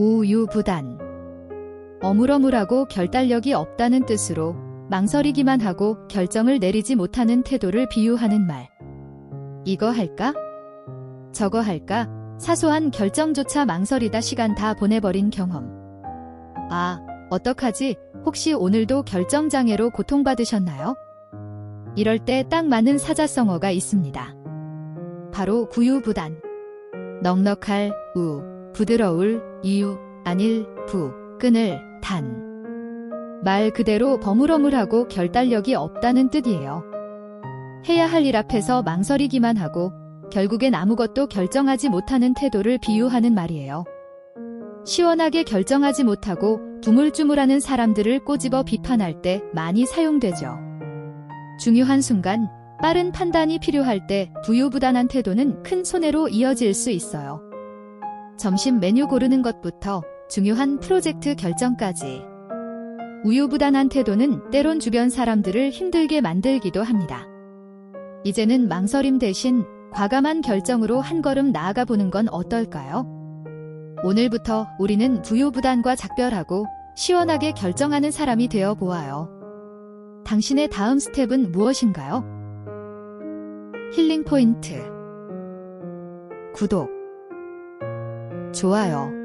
우유부단. 어물어물하고 결단력이 없다는 뜻으로 망설이기만 하고 결정을 내리지 못하는 태도를 비유하는 말. 이거 할까? 저거 할까? 사소한 결정조차 망설이다 시간 다 보내버린 경험. 아, 어떡하지? 혹시 오늘도 결정장애로 고통받으셨나요? 이럴 때 딱 맞는 사자성어가 있습니다. 바로 구유부단. 넉넉할 우, 부드러울 이유, 아닐 부, 끊을 단. 말 그대로 버물어물하고 결단력이 없다는 뜻이에요. 해야 할 일 앞에서 망설이기만 하고 결국엔 아무것도 결정하지 못하는 태도를 비유하는 말이에요. 시원하게 결정하지 못하고 두물쭈물하는 사람들을 꼬집어 비판할 때 많이 사용되죠. 중요한 순간 빠른 판단이 필요할 때 부유부단한 태도는 큰 손해로 이어질 수 있어요. 점심 메뉴 고르는 것부터 중요한 프로젝트 결정까지. 우유부단한 태도는 때론 주변 사람들을 힘들게 만들기도 합니다. 이제는 망설임 대신 과감한 결정으로 한 걸음 나아가 보는 건 어떨까요? 오늘부터 우리는 부유부단과 작별하고 시원하게 결정하는 사람이 되어 보아요. 당신의 다음 스텝은 무엇인가요? 힐링 포인트. 구독. 좋아요.